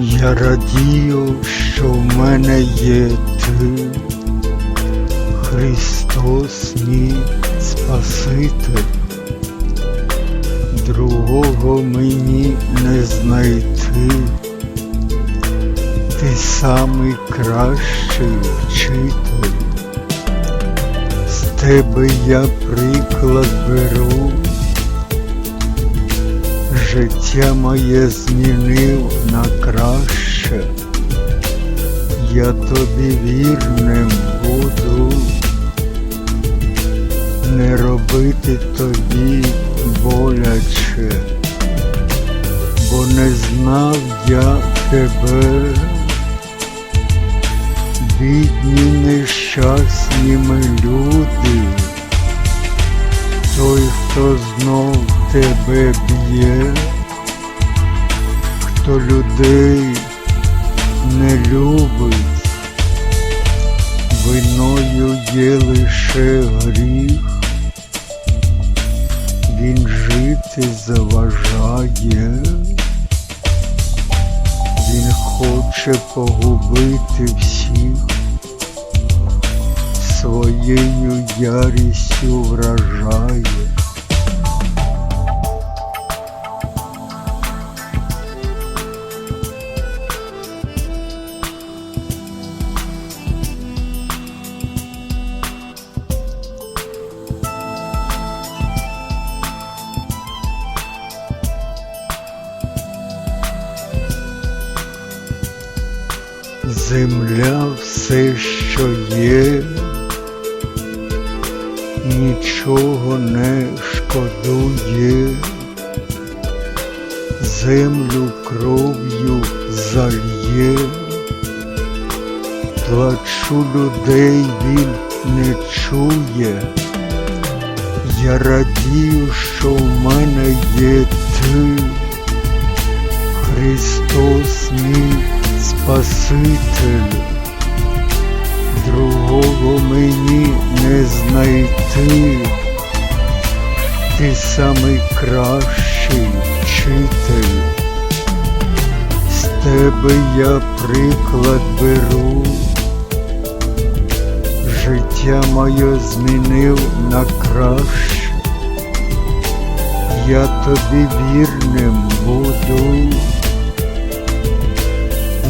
Я радію, що в мене є ти, Христос мій Спаситель, другого мені не знайти, ти самий кращий вчитель, з тебе я приклад беру. Життя моє змінив на краще, я тобі вірним буду, не робити тобі боляче, бо не знав я тебе, бідні нещасні ми люди той, хто знов тебе б'є, хто людей не любить, виною є лише гріх, він жити заважає, він хоче погубити всіх своєю ярістю вражає. Земля все, що є, нічого не шкодує, землю кров'ю зальє, плачу людей він не чує, я радію, що в мене є ти, Христос мій Спаситель. Другого мені не знайти, ти самий кращий вчитель, з тебе я приклад беру, життя моє змінив на краще, я тобі вірним буду.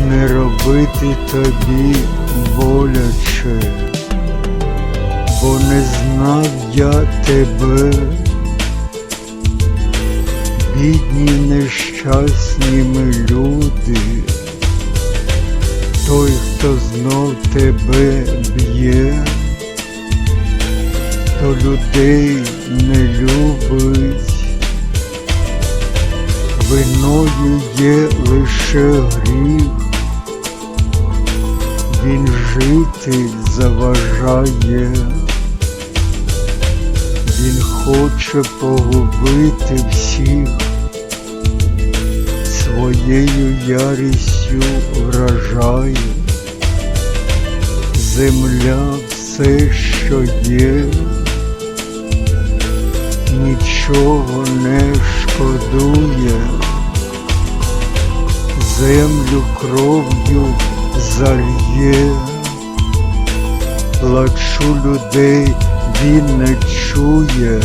Не робити тобі боляче, бо не знав я тебе, бідні нещасні ми люди, той, хто знов тебе б'є, то людей не любить, виною є лише гріх. Він жити заважає, він хоче погубити всіх, своєю ярістю вражає, земля все, що є, нічого не шкодує, землю кров'ю зальє, плачу людей він не чує,